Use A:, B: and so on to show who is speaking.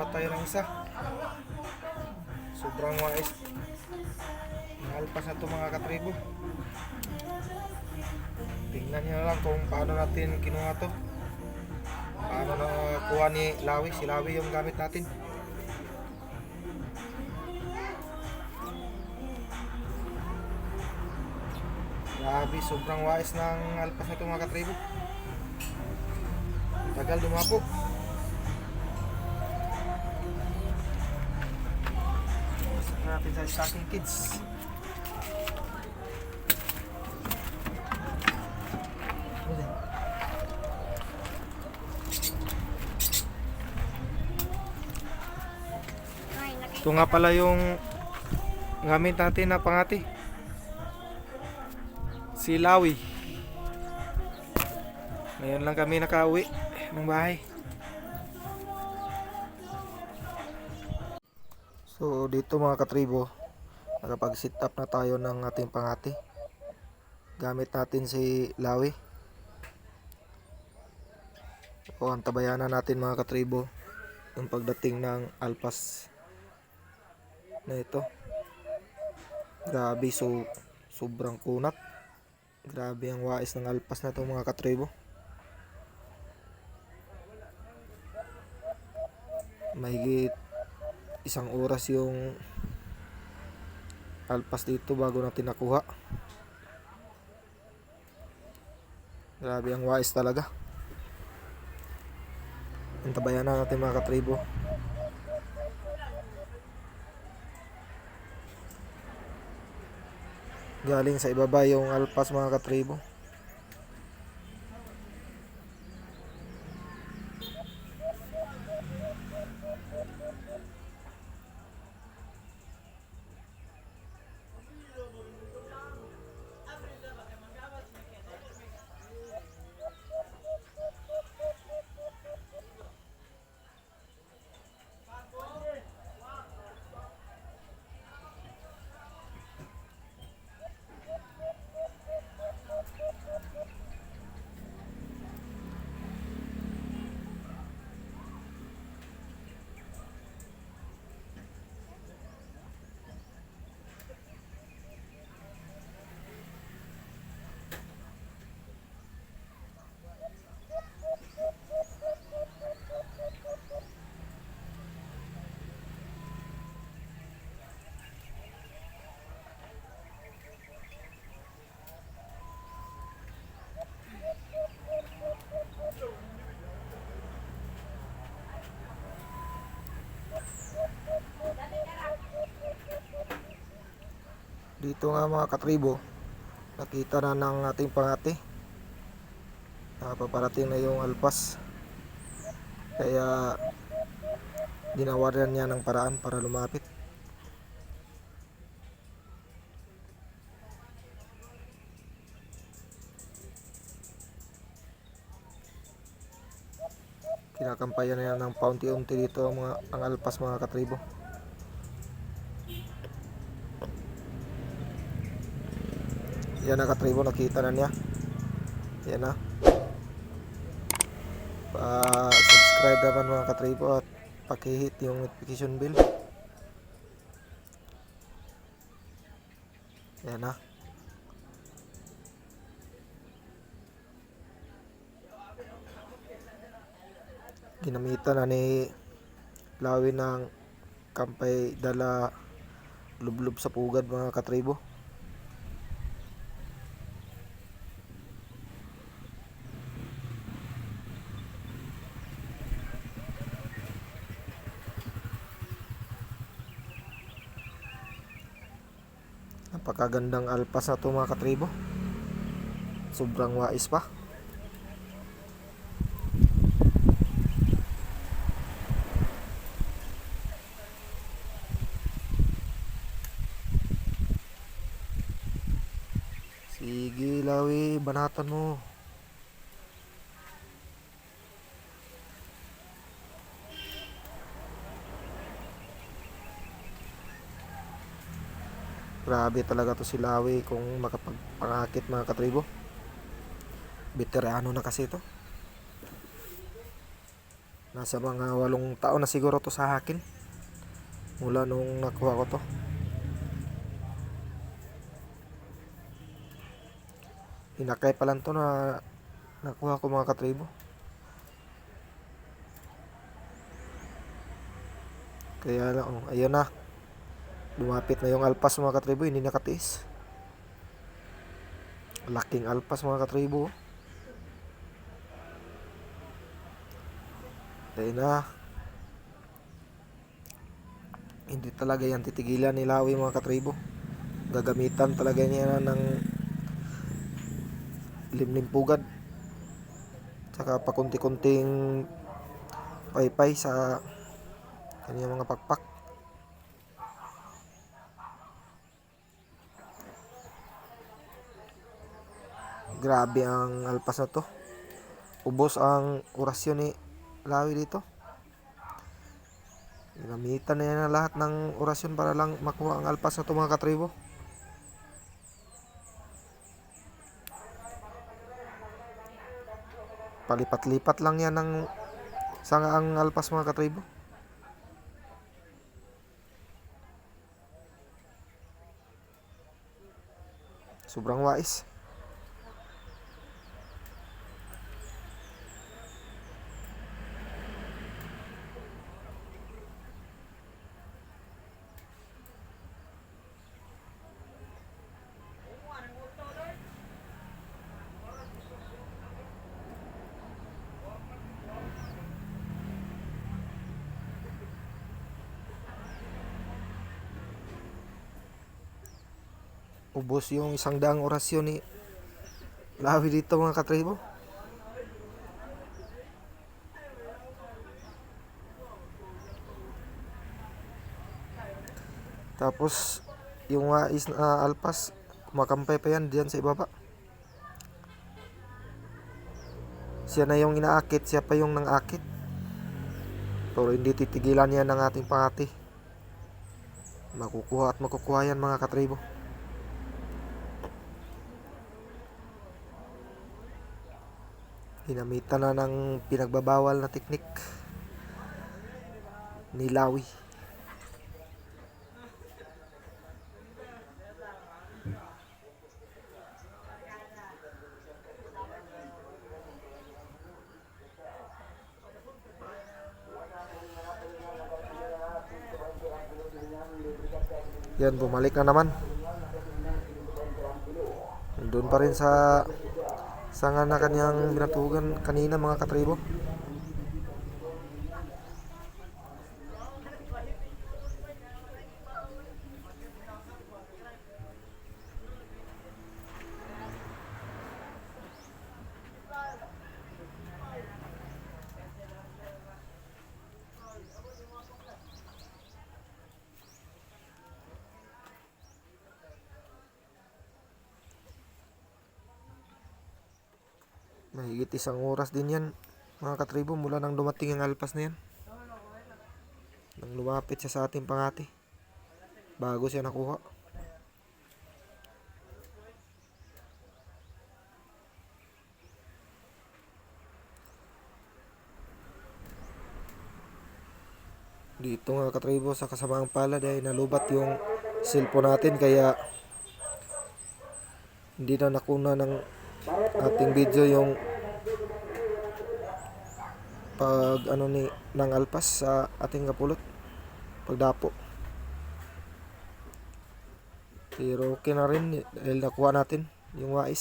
A: Kuha tayo ng isa. Sobrang wais. Nalpas na ito mga katribo. Tingnan nyo lang kung paano natin kinuha to. Paano na kuha ni Lawi. Si Lawi yung gamit natin. Grabe, sobrang wais ng alpas na ito mga katribo. Tagal dumapog. Natin sa stocking kids. Ito nga pala yung gamit natin na pangati. Si Lawi. Ngayon lang kami nakauwi ng bahay. So dito mga katribo, nakapag-sit up na tayo ng ating pangati. Gamit natin si Lawi. O antabayanan natin mga katribo yung pagdating ng alpas na ito. Grabe so sobrang kunat. Grabe ang wais ng alpas na to mga katribo. Mahigit isang oras yung alpas dito bago natin nakuha. Grabe ang wais talaga. Antabayan na natin mga katribo. Galing sa ibaba yung alpas mga katribo. Dito nga mga katribo, nakita na ng ating pangati. Nakapaparating na yung alpas. Kaya ginawaran niya ng paraan para lumapit. Kinakampayan na yan ng paunti-unti dito ang, mga, ang alpas mga katribo. Yan na katribo, nakita na niya. Yan na. Pa-subscribe naman mga katribo at pakihit yung notification bell. Yan na. Ginamitan na ni Lawi ng kampay dala lublob sa pugad mga katribo. Napakagandang alpas na to mga katribo. Sobrang wais pa. Sige, Lawi, banatan mo. Grabe talaga to si Lawi kung makapagpangakit mga katribo. Veterano na kasi ito. Nasa mga walong taon na siguro to sa akin. Mula nung nakuha ko to. Inakay pa lang to na nakuha ko mga katribo. Kaya lang, oh, ayun na. Lumapit na yung alpas mga katribo, hindi nakatiis. Laking alpas mga katribo. Ayun na. Hindi talaga yan titigilan ni Lawi mga katribo. Gagamitan talaga niya ng limlim pugad. Tsaka pakunti-kunting paypay sa kanyang mga pakpak. Grabe ang alpas na to. Ubos ang orasyon ni Lawi dito. Ginamitan na yan ang lahat ng orasyon para lang makuha ang alpas na to mga katribo. Palipat-lipat lang yan ng sangaang alpas mga katribo. Sobrang wais. Ubos yung isang daang orasyon ni Lawi dito mga katribo. Tapos yung wais na alpas kumakampay pa yan diyan sa ibaba. Siya na yung inaakit, siya pa yung nang-akit. Pero hindi titigilan yan ng ating pangati. Makukuha at makukuha yan mga katribo. Ginamitan na ng pinagbabawal na teknik ni Lawi. Yan, bumalik na naman. Doon pa rin sa sanga na kanyang binatugan kanina mga katribo. Mahigit isang oras din yan mga katribo mula nang dumating ang alpas na yan. Nang lumapit siya sa ating pangati. Bago siya nakuha. Dito nga katribo sa kasamaang palad ay nalubat yung cellphone natin kaya hindi na nakuna ng ating video yung pag ano ni ng alpas sa ating kapulot pagdapo pero okay na rin dahil nakuha natin yung wais